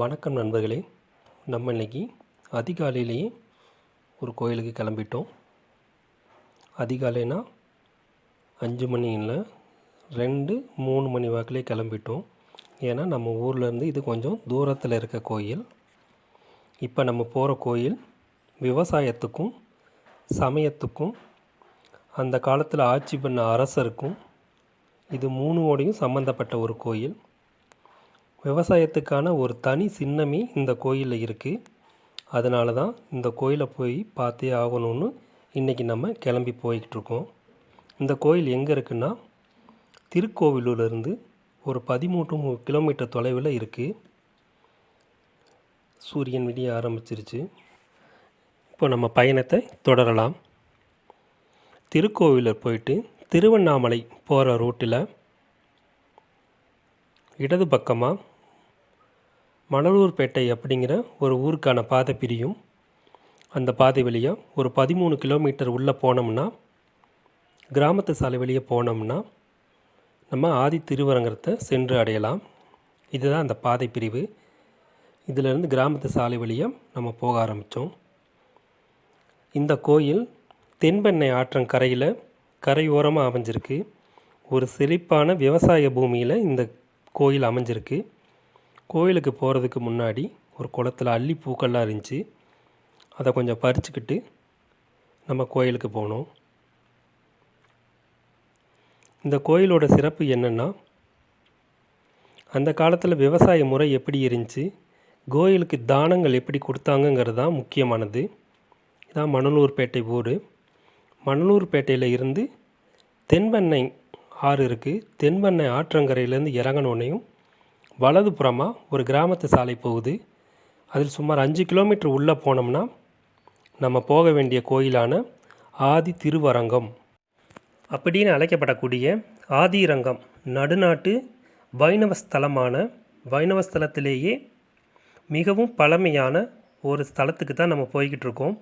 வணக்கம் நண்பர்களே. நம்ம இன்னைக்கு அதிகாலையிலேயே ஒரு கோயிலுக்கு கிளம்பிட்டோம். அதிகாலைனா அஞ்சு மணியில் ரெண்டு மூணு மணி வாக்கிலே கிளம்பிட்டோம். ஏன்னா நம்ம ஊர்லேருந்து இது கொஞ்சம் தூரத்தில் இருக்க கோயில். இப்போ நம்ம போகிற கோயில் விவசாயத்துக்கும் சமயத்துக்கும் அந்த காலத்தில் ஆட்சி பண்ண அரசருக்கும் இது மூணுவோடையும் சம்மந்தப்பட்ட ஒரு கோயில். விவசாயத்துக்கான ஒரு தனி சின்னமே இந்த கோயிலில் இருக்குது அதனால தான் இந்த கோயிலை போய் பார்த்தே ஆகணும்னு இன்றைக்கி நம்ம கிளம்பி போய்கிட்டு இருக்கோம். இந்த கோயில் எங்கே இருக்குன்னா திருக்கோவிலூர்லேருந்து ஒரு பதிமூன்று கிலோமீட்டர் தொலைவில் இருக்குது சூரியன் விடிய ஆரம்பிச்சிருச்சு. இப்போ நம்ம பயணத்தை தொடரலாம். திருக்கோவிலூர் போயிட்டு திருவண்ணாமலை போகிற ரூட்டில் இடது பக்கமாக மணலூர்பேட்டை அப்படிங்கிற ஒரு ஊருக்கான பாதை பிரியும். அந்த பாதை வழியாக ஒரு பதிமூணு கிலோமீட்டர் உள்ளே போனோம்னா கிராமத்து சாலை வழியே போனோம்னா நம்ம ஆதி திருவரங்கத்தை சென்று அடையலாம். இதுதான் அந்த பாதை பிரிவு. இதிலிருந்து கிராமத்து சாலை வழியாக நம்ம போக ஆரம்பித்தோம் இந்த கோயில் தென்பெண்ணை ஆற்றங்கரையில் கரையோரமாக அமைஞ்சிருக்கு. ஒரு செழிப்பான விவசாய பூமியில் இந்த கோயில் அமைஞ்சிருக்கு. கோயிலுக்கு போகிறதுக்கு முன்னாடி ஒரு குளத்துல அள்ளி பூக்கள்லாம் இருந்துச்சு. அதை கொஞ்சம் பறிச்சுக்கிட்டு நம்ம கோயிலுக்கு போனோம். இந்த கோயிலோட சிறப்பு என்னென்னா அந்த காலத்தில் விவசாய முறை எப்படி இருந்துச்சு கோயிலுக்கு தானங்கள் எப்படி கொடுத்தாங்கங்கிறது தான் முக்கியமானது. இதான் மணலூர்பேட்டை ஊர். மணலூர்பேட்டையில் இருந்து தென்பெண்ணை ஆறு இருக்குது தென்பெண்ணை ஆற்றங்கரையிலேருந்து இறங்கினோடனையும் வலது புறமாக ஒரு கிராமத்து சாலை போகுது. அதில் சுமார் அஞ்சு கிலோமீட்டர் உள்ளே போனோம்னா நம்ம போக வேண்டிய கோயிலான ஆதி திருவரங்கம். அப்படின்னு அழைக்கப்படக்கூடிய ஆதிரங்கம் நடுநாட்டு வைணவ ஸ்தலமான வைணவ ஸ்தலத்திலேயே மிகவும் பழமையான ஒரு ஸ்தலத்துக்கு தான் நம்ம போய்கிட்டு இருக்கோம்.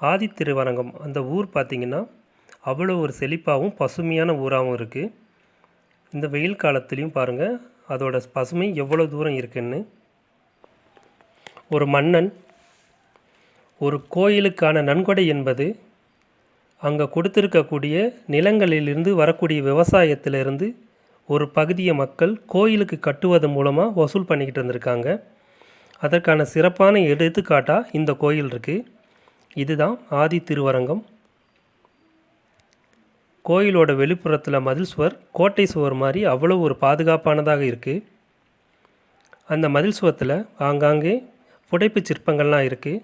ஆதி திருவரங்கம் அந்த ஊர் பார்த்திங்கன்னா அவ்வளோ ஒரு செழிப்பாகவும் பசுமையான ஊராகவும் இருக்குது இந்த வெயில் காலத்துலேயும் பாருங்கள் அதோட பசுமை எவ்வளோ தூரம் இருக்குன்னு? ஒரு மன்னன் ஒரு கோயிலுக்கான நன்கொடை என்பது அங்கே கொடுத்துருக்கக்கூடிய நிலங்களிலிருந்து வரக்கூடிய விவசாயத்திலிருந்து ஒரு பகுதியை மக்கள் கோயிலுக்கு கட்டுவது மூலமாக வசூல் பண்ணிக்கிட்டு இருந்திருக்காங்க. அதற்கான சிறப்பான எடுத்துக்காட்டாக இந்த கோயில் இருக்குது இதுதான் ஆதி திருவரங்கம். கோயிலோட வெளிப்புறத்தில் மதில் சுவர் கோட்டை சுவர் மாதிரி அவ்வளோ ஒரு பாதுகாப்பானதாக இருக்குது அந்த மதில் சுவத்தில் ஆங்காங்கே புடைப்பு சிற்பங்கள்லாம் இருக்குது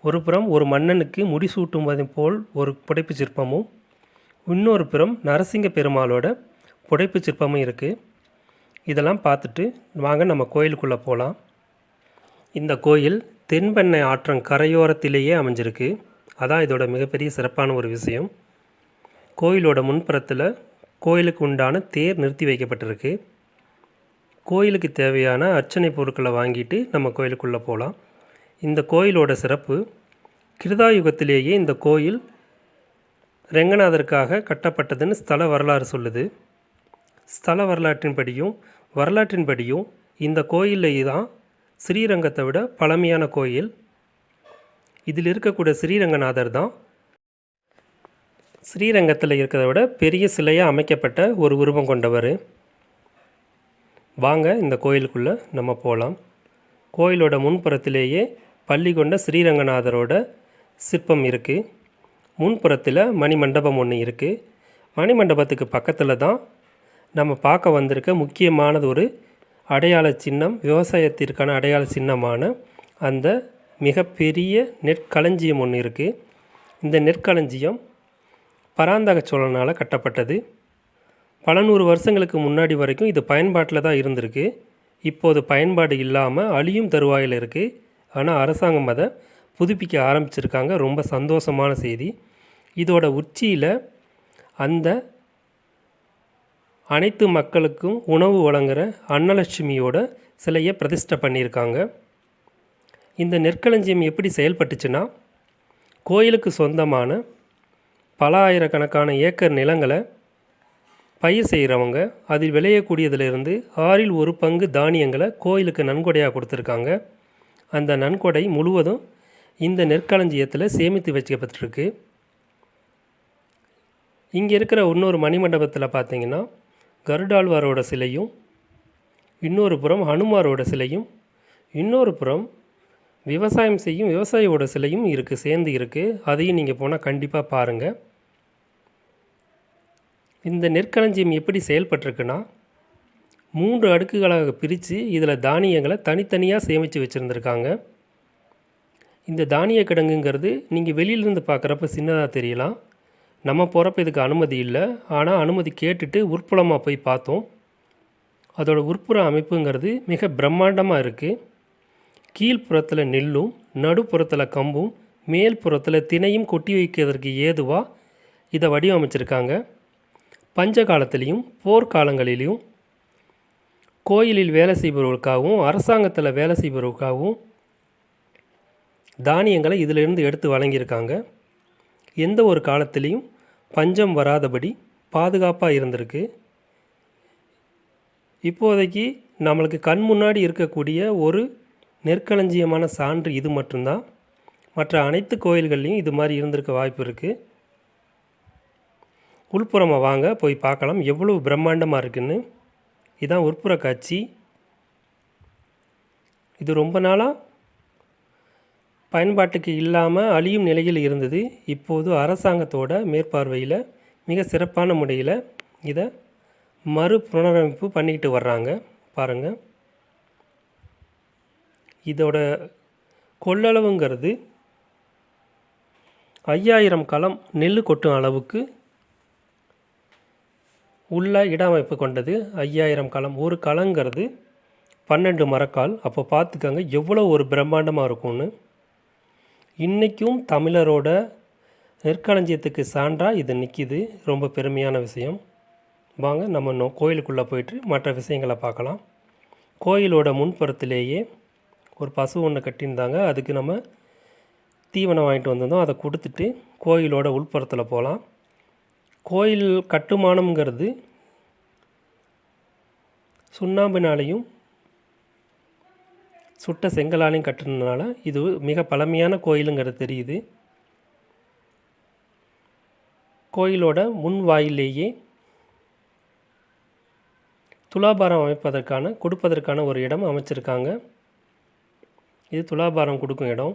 ஒரு புறம் ஒரு மன்னனுக்கு முடிசூட்டுவது போல் ஒரு புடைப்பு சிற்பமும் இன்னொரு புறம் நரசிங்க பெருமாளோட புடைப்பு சிற்பமும் இருக்குது இதெல்லாம் பார்த்துட்டு வாங்க நம்ம கோயிலுக்குள்ளே போகலாம் இந்த கோயில் தென்பெண்ணை ஆற்றங் கரையோரத்திலேயே அமைஞ்சிருக்கு. அதான் இதோட மிகப்பெரிய சிறப்பான ஒரு விஷயம். கோயிலோட முன்புறத்தில் கோயிலுக்கு உண்டான தேர் நிறுத்தி வைக்கப்பட்டிருக்கு. கோயிலுக்கு தேவையான அர்ச்சனை பொருட்களை வாங்கிட்டு நம்ம கோயிலுக்குள்ளே போகலாம் இந்த கோயிலோட சிறப்பு கிருதாயுகத்திலேயே இந்த கோயில் ரெங்கநாதருக்காக கட்டப்பட்டதுன்னு ஸ்தல வரலாறு சொல்லுது. ஸ்தல வரலாற்றின்படியும் வரலாற்றின்படியும் இந்த கோயிலில் தான் ஸ்ரீரங்கத்தை விட பழமையான கோயில். இதில் இருக்கக்கூடிய ஸ்ரீரங்கநாதர் தான் ஸ்ரீரங்கத்தில் இருக்கிறத விட பெரிய சிலையாக அமைக்கப்பட்ட ஒரு உருவம் கொண்டவர். வாங்க இந்த கோயிலுக்குள்ளே நம்ம போகலாம் கோயிலோட முன்புறத்திலேயே பள்ளி கொண்ட ஸ்ரீரங்கநாதரோட சிற்பம் இருக்குது முன்புறத்தில் மணிமண்டபம் ஒன்று இருக்குது மணிமண்டபத்துக்கு பக்கத்தில் தான் நம்ம பார்க்க வந்திருக்க முக்கியமானது ஒரு அடையாள சின்னம் விவசாயத்திற்கான அடையாள சின்னமான அந்த மிகப்பெரிய நெற்களஞ்சியம் ஒன்று இருக்குது இந்த நெற்களஞ்சியம் பராந்தக சோழனால் கட்டப்பட்டது. பல நூறு வருஷங்களுக்கு முன்னாடி வரைக்கும் இது பயன்பாட்டில் தான் இருந்திருக்கு. இப்போது பயன்பாடு இல்லாமல் அழியும் தருவாயில் இருக்குது ஆனால் அரசாங்கம் அதை புதுப்பிக்க ஆரம்பிச்சிருக்காங்க. ரொம்ப சந்தோஷமான செய்தி. இதோட உச்சியில் அந்த அனைத்து மக்களுக்கும் உணவு வழங்குகிற அன்னலட்சுமியோட சிலையை பிரதிஷ்டை பண்ணியிருக்காங்க. இந்த நெற்களஞ்சியம் எப்படி செயல்பட்டுச்சுன்னா கோயிலுக்கு சொந்தமான பல ஆயிரக்கணக்கான ஏக்கர் நிலங்களை பயிர் செய்கிறவங்க அதில் விளையக்கூடியதிலிருந்து ஆறில் ஒரு பங்கு தானியங்களை கோயிலுக்கு நன்கொடையாக கொடுத்துருக்காங்க. அந்த நன்கொடை முழுவதும் இந்த நெற்களஞ்சியத்தில் சேமித்து வச்சுக்கப்பட்டிருக்கு இங்கே இருக்கிற இன்னொரு மணிமண்டபத்தில் பார்த்தீங்கன்னா கருடாழ்வாரோட சிலையும் இன்னொரு புறம் ஹனுமாரோட சிலையும் இன்னொரு புறம் விவசாயம் செய்யும் விவசாயியோட சிலையும் இருக்குது சேர்ந்து இருக்குது அதையும் நீங்கள் போனால் கண்டிப்பாக பாருங்கள் இந்த நெற்களஞ்சியம் எப்படி செயல்பட்டிருக்குன்னா மூன்று அடுக்குகளாக பிரித்து இதில் தானியங்களை தனித்தனியாக சேமித்து வச்சுருந்துருக்காங்க. இந்த தானிய கிடங்குங்கிறது நீங்கள் வெளியிலேருந்து பார்க்குறப்ப சின்னதாக தெரியலாம். நம்ம போகிறப்ப இதுக்கு அனுமதி இல்லை. ஆனால் அனுமதி கேட்டுட்டு உட்புறமாக போய் பார்த்தோம். அதோடய உட்புற அமைப்புங்கிறது மிக பிரம்மாண்டமாக இருக்குது கீழ்ப்புறத்தில் நெல்லும் நடுப்புறத்தில் கம்பும் மேல்புறத்தில் தினையும் கொட்டி வைக்கிறதற்கு ஏதுவாக இதை வடிவமைச்சிருக்காங்க. பஞ்ச காலத்திலையும் போர்க்காலங்களிலையும் கோயிலில் வேலை செய்பவர்களுக்காகவும் அரசாங்கத்தில் வேலை செய்பவர்களுக்காகவும் தானியங்களை இதிலிருந்து எடுத்து வழங்கியிருக்காங்க. எந்த ஒரு காலத்திலையும் பஞ்சம் வராதபடி பாதுகாப்பாக இருந்திருக்கு. இப்போதைக்கு நம்மளுக்கு கண் முன்னாடி இருக்கக்கூடிய ஒரு நெற்களஞ்சியமான சான்று இது மட்டும்தான் மற்ற அனைத்து கோயில்கள்லேயும் இது மாதிரி இருந்திருக்க வாய்ப்பு இருக்குது உள்புறமாக வாங்க போய் பார்க்கலாம். எவ்வளோ பிரம்மாண்டமாக இருக்குன்னு. இதுதான் உட்புற காட்சி. இது ரொம்ப நாளாக பயன்பாட்டுக்கு இல்லாமல் அழியும் நிலையில் இருந்தது. இப்போது அரசாங்கத்தோட மேற்பார்வையில் மிக சிறப்பான முறையில் இதை மறு புனரமைப்பு பண்ணிக்கிட்டு வர்றாங்க. பாருங்கள் இதோட கொள்ளளவுங்கிறது ஐயாயிரம் களம் நெல் கொட்டும் அளவுக்கு உள்ள இடமைப்பு கொண்டது. ஐயாயிரம் களம் ஒரு களங்கிறது பன்னெண்டு மரக்கால். அப்போ பார்த்துக்கங்க எவ்வளோ ஒரு பிரம்மாண்டமாக இருக்கும்னு. இன்றைக்கும் தமிழரோட நெற்களஞ்சியத்துக்கு சான்றாக இது நிற்கிது ரொம்ப பெருமையான விஷயம். வாங்க நம்ம கோயிலுக்குள்ளே போயிட்டு மற்ற விஷயங்களை பார்க்கலாம். கோயிலோட முன்புறத்திலேயே ஒரு பசு ஒன்று கட்டியிருந்தாங்க. அதுக்கு நம்ம தீவனம் வாங்கிட்டு வந்திருந்தோம். அதை கொடுத்துட்டு கோயிலோட உள்புறத்தில் போகலாம் கோயில் கட்டுமானம்ங்கிறது சுண்ணாம்பினாலையும் சுட்ட செங்கலாலையும் கட்டுனதுனால இது மிக பழமையான கோயிலுங்கிறது தெரியுது. கோயிலோட முன் வாயிலேயே துலாபாரம் அமைப்பதற்கான கொடுப்பதற்கான ஒரு இடம் அமைச்சிருக்காங்க. இது துலாபாரம் கொடுக்கும் இடம்.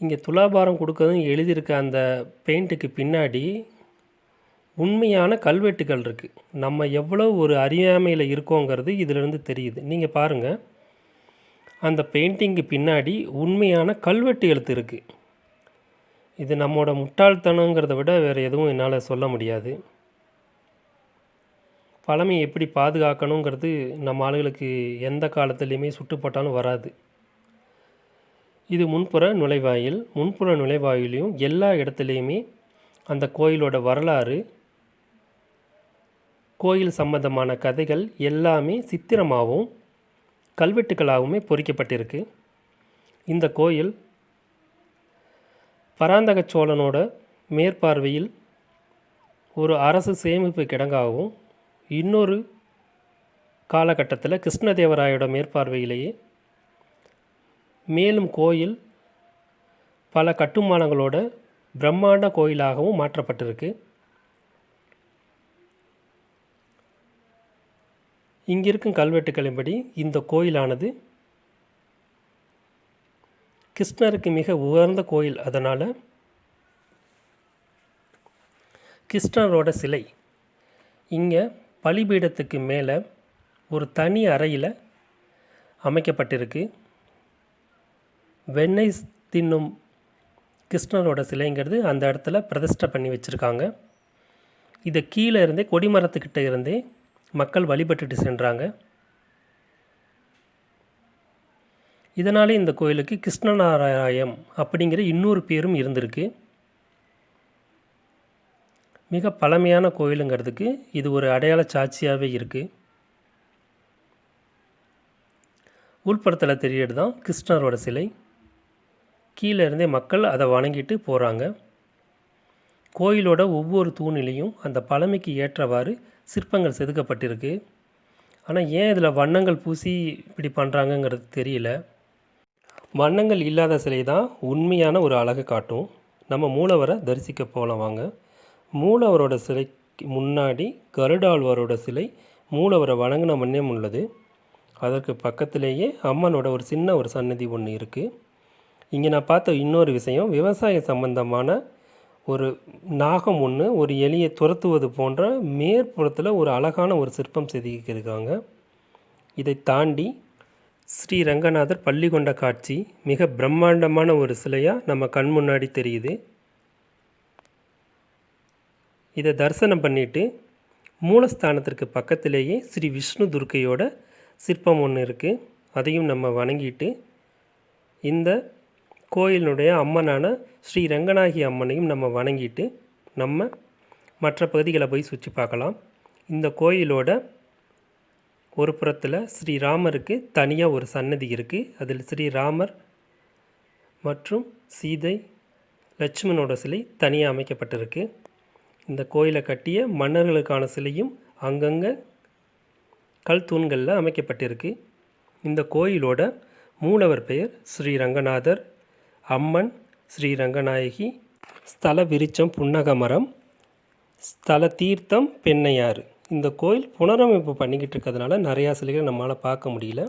இங்கே துலாபாரம் கொடுக்கறதும் எழுதியிருக்க அந்த பெயிண்ட்டுக்கு பின்னாடி உண்மையான கல்வெட்டுகள் இருக்குது நம்ம எவ்வளோ ஒரு அறியாமையில் இருக்கோங்கிறது இதிலிருந்து தெரியுது. நீங்கள் பாருங்கள் அந்த பெயிண்டிங்க்கு பின்னாடி உண்மையான கல்வெட்டு எழுத்து இருக்குது இது நம்மளோட முட்டாள்தனங்கிறத விட வேறு எதுவும் என்னால் சொல்ல முடியாது. பழமையை எப்படி பாதுகாக்கணுங்கிறது நம்ம ஆளுகளுக்கு எந்த காலத்துலேயுமே சுட்டுப்பட்டாலும் வராது. இது முன்புற நுழைவாயில் முன்புற நுழைவாயிலையும் எல்லா இடத்துலையுமே அந்த கோயிலோட வரலாறு கோயில் சம்பந்தமான கதைகள் எல்லாமே சித்திரமாகவும் கல்வெட்டுக்களாகவுமே பொறிக்கப்பட்டிருக்கு. இந்த கோயில் பராந்தக சோழனோட மேற்பார்வையில் ஒரு அரசு சேமிப்பு கிடங்காகவும் இன்னொரு காலகட்டத்தில் கிருஷ்ணதேவராயோட மேற்பார்வையிலேயே மேலும் கோயில் பல கட்டுமானங்களோட பிரம்மாண்ட கோயிலாகவும் மாற்றப்பட்டிருக்கு. இங்கிருக்கும் கல்வெட்டுக்களின்படி இந்த கோயிலானது கிருஷ்ணருக்கு மிக உயர்ந்த கோயில். அதனால் கிருஷ்ணரோட சிலை இங்கே பலிபீடத்துக்கு மேலே ஒரு தனி அறையில் அமைக்கப்பட்டிருக்கு. வெண்ணெய் தின்னும் கிருஷ்ணரோட சிலைங்கிறது அந்த இடத்துல பிரதிஷ்டை பண்ணி வச்சுருக்காங்க. இதை கீழே இருந்தே கொடிமரத்துக்கிட்ட இருந்தே மக்கள் வழிபட்டுட்டு சென்றாங்க. இதனாலே இந்த கோயிலுக்கு கிருஷ்ணநாராயம் அப்படிங்கிற இன்னொரு பேரும் இருந்திருக்கு. மிக பழமையான கோயிலுங்கிறதுக்கு இது ஒரு அடையாள சாட்சியாகவே இருக்குது உள்படத்தில் தெரியறது தான் கிருஷ்ணரோட சிலை. கீழே இருந்தே மக்கள் அதை வணங்கிட்டு போகிறாங்க கோயிலோட ஒவ்வொரு தூணிலையும் அந்த பழமைக்கு ஏற்றவாறு சிற்பங்கள் செதுக்கப்பட்டிருக்கு. ஆனால் ஏன் இதில் வண்ணங்கள் பூசி இப்படி பண்ணுறாங்கங்கிறது தெரியல. வண்ணங்கள் இல்லாத சிலை தான் உண்மையான ஒரு அழகை காட்டும். நம்ம மூலவரை தரிசிக்க போகலாம் வாங்க. மூலவரோட சிலைக்கு முன்னாடி கருடாழ்வாரோட சிலை மூலவரை வணங்கின வண்ணம் உள்ளது. அதற்கு பக்கத்திலேயே அம்மனோட ஒரு சின்ன ஒரு சன்னதி ஒன்று இருக்குது இங்கே நான் பார்த்த இன்னொரு விஷயம் விவசாய சம்பந்தமான ஒரு நாகம் ஒன்று ஒரு எலியை துரத்துவது போன்ற மேற்புறத்தில் ஒரு அழகான ஒரு சிற்பம் செதுக்கியிருக்காங்க. இதை தாண்டி ஸ்ரீ ரங்கநாதர் பள்ளி கொண்ட காட்சி மிக பிரம்மாண்டமான ஒரு சிலையாக நம்ம கண் முன்னாடி தெரியுது. இதை தரிசனம் பண்ணிட்டு மூலஸ்தானத்திற்கு பக்கத்திலேயே ஸ்ரீ விஷ்ணு துர்க்கையோட சிற்பம் ஒன்று இருக்குது அதையும் நம்ம வணங்கிட்டு இந்த கோயிலினுடைய அம்மனான ஸ்ரீ ரங்கநாயகி அம்மனையும் நம்ம வணங்கிட்டு நம்ம மற்ற பகுதிகளை போய் சுற்றி பார்க்கலாம். இந்த கோயிலோட ஒரு புறத்தில் ஸ்ரீராமருக்கு தனியாக ஒரு சன்னதி இருக்குது அதில் ஸ்ரீராமர் மற்றும் சீதை லட்சுமணோட சிலை தனியாக அமைக்கப்பட்டிருக்கு. இந்த கோயிலை கட்டிய மன்னர்களுக்கான சிலையும் அங்கங்கே கல் தூண்களில் அமைக்கப்பட்டிருக்கு. இந்த கோயிலோட மூலவர் பெயர் ஸ்ரீ ரங்கநாதர். அம்மன் ஸ்ரீ ரங்கநாயகி ஸ்தல விருச்சம் புன்னகமரம் ஸ்தல தீர்த்தம் பெண்ணையாறு. இந்த கோயில் புனரமைப்பு பண்ணிக்கிட்டு இருக்கிறதுனால நிறையா சிலைகளை நம்மளால் பார்க்க முடியல.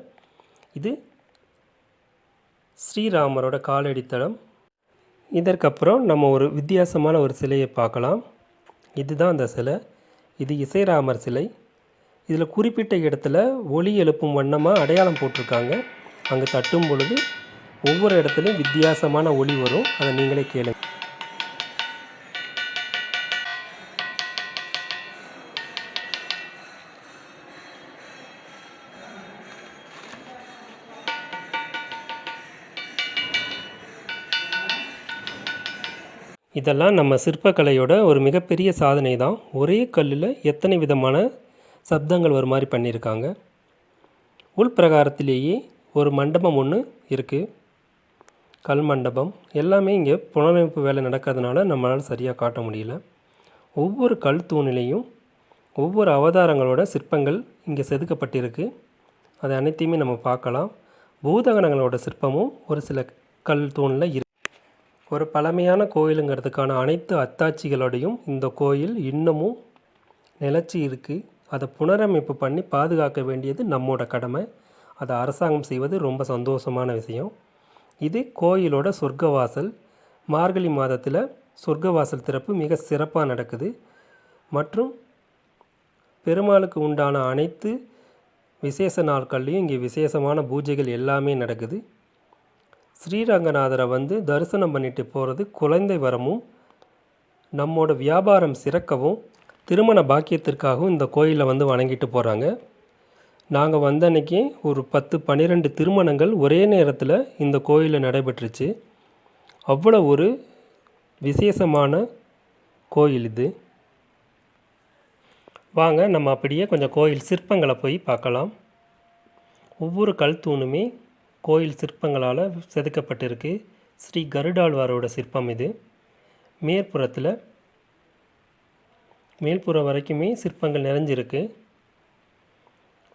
இது ஸ்ரீராமரோட காலடித்தளம் இதற்கப்புறம் நம்ம ஒரு வித்தியாசமான ஒரு சிலையை பார்க்கலாம். இதுதான் அந்த சிலை. இது இசைராமர் சிலை. இதில் குறிப்பிட்ட இடத்துல ஒளி எழுப்பும் வண்ணமாக அடையாளம் போட்டிருக்காங்க. அங்கே தட்டும் பொழுது ஒவ்வொரு இடத்துலையும் வித்தியாசமான ஒளி வரும். அதை நீங்களே கேளுங்க. இதெல்லாம் நம்ம சிற்பக்கலையோட ஒரு மிகப்பெரிய சாதனை தான். ஒரே கல்லில் எத்தனை விதமான சப்தங்கள் ஒரு மாதிரி பண்ணியிருக்காங்க. உள்பிரகாரத்திலேயே ஒரு மண்டபம் ஒன்று இருக்குது கல் மண்டபம் எல்லாமே இங்கே புனரமைப்பு வேலை நடக்கிறதுனால நம்மளால் சரியாக காட்ட முடியல. ஒவ்வொரு கல் தூணிலையும் ஒவ்வொரு அவதாரங்களோட சிற்பங்கள் இங்கே செதுக்கப்பட்டிருக்கு. அது அனைத்தையுமே நம்ம பார்க்கலாம். பூதகணங்களோட சிற்பமும் ஒரு சில கல் தூணில் இருக்கு. ஒரு பழமையான கோயிலுங்கிறதுக்கான அனைத்து அத்தாட்சிகளோடையும் இந்த கோயில் இன்னமும் நிலச்சி இருக்குது அதை புனரமைப்பு பண்ணி பாதுகாக்க வேண்டியது நம்மோட கடமை. அதை அரசாங்கம் செய்வது ரொம்ப சந்தோஷமான விஷயம். இது கோயிலோட சொர்க்கவாசல். மார்கழி மாதத்தில் சொர்க்கவாசல் திறப்பு மிக சிறப்பாக நடக்குது. மற்றும் பெருமாளுக்கு உண்டான அனைத்து விசேஷ நாட்கள்லையும் இங்கே விசேஷமான பூஜைகள் எல்லாமே நடக்குது. ஸ்ரீரங்கநாதரை வந்து தரிசனம் பண்ணிட்டு போகிறது குழந்தை வரமும் நம்மோட வியாபாரம் சிறக்கவும் திருமண பாக்கியத்திற்காகவும் இந்த கோயிலை வந்து வணங்கிட்டு போகிறாங்க நாங்கள் வந்த அன்னைக்கு ஒரு பத்து பன்னிரெண்டு திருமணங்கள் ஒரே நேரத்தில் இந்த கோயிலில் நடைபெற்றுச்சு. அவ்வளோ ஒரு விசேஷமான கோயில் இது. வாங்க நம்ம அப்படியே கொஞ்சம் கோயில் சிற்பங்களை போய் பார்க்கலாம். ஒவ்வொரு கல் தூணுமே கோயில் சிற்பங்களால் செதுக்கப்பட்டிருக்கு. ஸ்ரீ கருடாழ்வாரோட சிற்பம் இது. மேற்புறத்தில் மேல்புறம் வரைக்குமே சிற்பங்கள் நிறைஞ்சிருக்கு.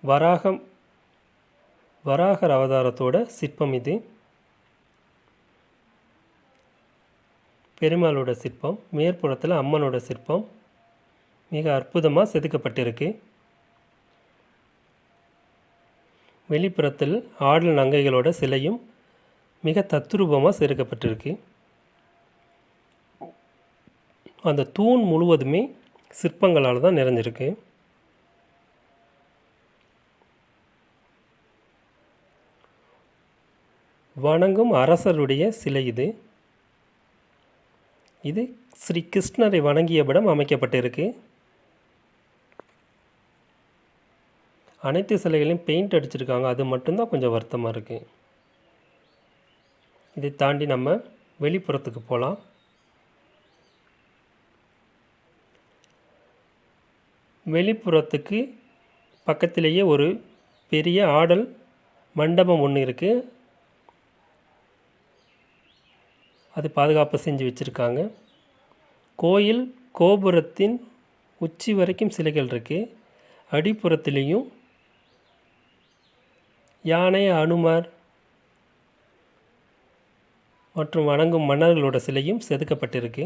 வராகம் வராகர் அவதாரத்தோட சிற்பம் இது. பெருமாளோட சிற்பம் மேற்புறத்தில் அம்மனோட சிற்பம். மிக அற்புதமாக செதுக்கப்பட்டிருக்கு. வெளிப்புறத்தில் ஆடல் நங்கைகளோட சிலையும் மிக தத்ரூபமாக செதுக்கப்பட்டிருக்கு. அந்த தூண் முழுவதுமே சிற்பங்களால் தான் நிறைஞ்சிருக்கு. வணங்கும் அரசருடைய சிலை இது. இது ஸ்ரீ கிருஷ்ணரை வணங்கியபடம் அமைக்கப்பட்டிருக்கு. அனைத்து சிலைகளையும் பெயிண்ட் அடிச்சிருக்காங்க. அது மட்டும்தான் கொஞ்சம் வருத்தமாக இருக்குது இதை தாண்டி நம்ம வெளிப்புறத்துக்கு போகலாம் வெளிப்புறத்துக்கு பக்கத்திலேயே ஒரு பெரிய ஆடல் மண்டபம் ஒன்று இருக்குது அது பாதுகாப்பு செஞ்சு வச்சுருக்காங்க. கோயில் கோபுரத்தின் உச்சி வரைக்கும் சிலைகள் இருக்குது அடிப்புறத்துலேயும் யானை அனுமார் மற்றும் வணங்கும் மன்னர்களோட சிலையும் செதுக்கப்பட்டிருக்கு.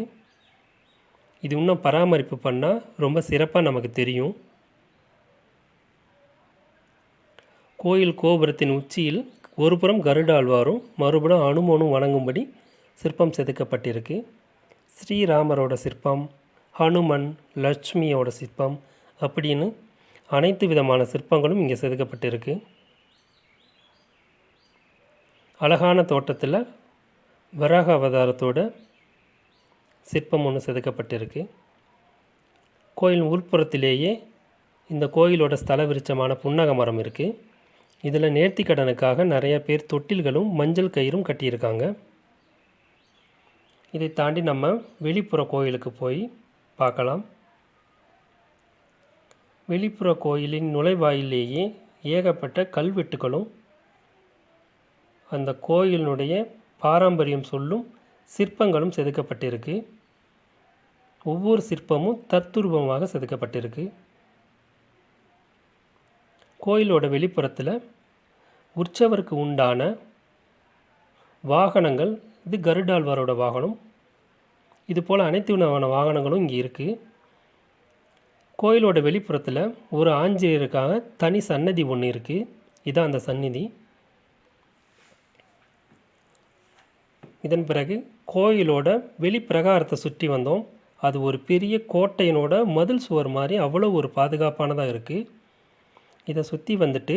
இது இன்னும் பராமரிப்பு பண்ணால் ரொம்ப சிறப்பாக நமக்கு தெரியும். கோயில் கோபுரத்தின் உச்சியில் ஒருபுறம் கருடாழ்வாரும் மறுபுறம் அனுமனும் வணங்கும்படி சிற்பம் செதுக்கப்பட்டிருக்கு. ஸ்ரீராமரோட சிற்பம் ஹனுமன் லட்சுமியோட சிற்பம் அப்படின்னு அனைத்து விதமான சிற்பங்களும் இங்கே செதுக்கப்பட்டிருக்கு. அழகான தோட்டத்தில் வராக அவதாரத்தோட சிற்பம் ஒன்று செதுக்கப்பட்டிருக்கு. கோயில் உள்புறத்திலேயே இந்த கோயிலோட ஸ்தல விருச்சமான புன்னக மரம் இருக்குது இதில் நேர்த்தி கடனுக்காக நிறைய பேர் தொட்டில்களும் மஞ்சள் கயிறும் கட்டியிருக்காங்க. இதை தாண்டி நம்ம வெளிப்புற கோயிலுக்கு போய் பார்க்கலாம். வெளிப்புற கோயிலின் நுழைவாயிலேயே ஏகப்பட்ட கல்வெட்டுகளும் அந்த கோயிலினுடைய பாரம்பரியம் சொல்லும் சிற்பங்களும் செதுக்கப்பட்டிருக்கு. ஒவ்வொரு சிற்பமும் தத்துரூபமாக செதுக்கப்பட்டிருக்கு. கோயிலோட வெளிப்புறத்தில் உற்சவருக்கு உண்டான வாகனங்கள் இது கருடாழ்வாரோட வாகனம். இது போல் அனைத்து விதமான வாகனங்களும் இங்கே இருக்குது கோயிலோட வெளிப்புறத்தில் ஒரு ஆஞ்சநேயருக்காக தனி சன்னதி ஒன்று இருக்குது இதான் அந்த சந்நிதி. இதன் பிறகு கோயிலோட வெளிப்பிரகாரத்தை சுற்றி வந்தோம். அது ஒரு பெரிய கோட்டையினோட மதில் சுவர் மாதிரி அவ்வளோ ஒரு பாதுகாப்பானதாக இருக்குது இதை சுற்றி வந்துட்டு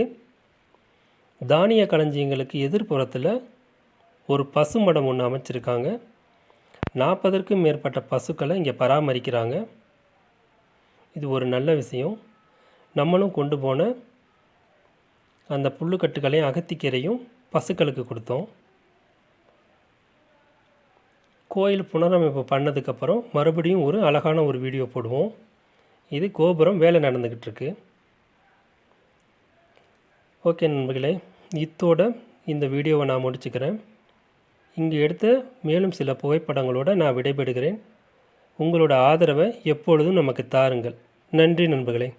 தானிய களஞ்சியங்களுக்கு எதிர்ப்புறத்தில் ஒரு பசு மடம் ஒன்று அமைச்சிருக்காங்க. நாற்பதற்கும் மேற்பட்ட பசுக்களை இங்கே பராமரிக்கிறாங்க. இது ஒரு நல்ல விஷயம். நம்மளும் கொண்டு போன அந்த புல்லுக்கட்டுகளையும் அகத்திக்கீரையும் பசுக்களுக்கு கொடுத்தோம். கோயில் புனரமைப்பு பண்ணதுக்கப்புறம் மறுபடியும் ஒரு அழகான ஒரு வீடியோ போடுவோம். இது கோபுரம் வேலை நடந்துக்கிட்டு இருக்கு. ஓகே நண்பர்களே இத்தோட இந்த வீடியோவை நான் முடிச்சுக்கிறேன். இங்கே எடுத்த மேலும் சில புகைப்படங்களோடு நான் விடைபெறுகிறேன். உங்களோட ஆதரவை எப்பொழுதும் நமக்கு தாருங்கள். நன்றி நண்பர்களே.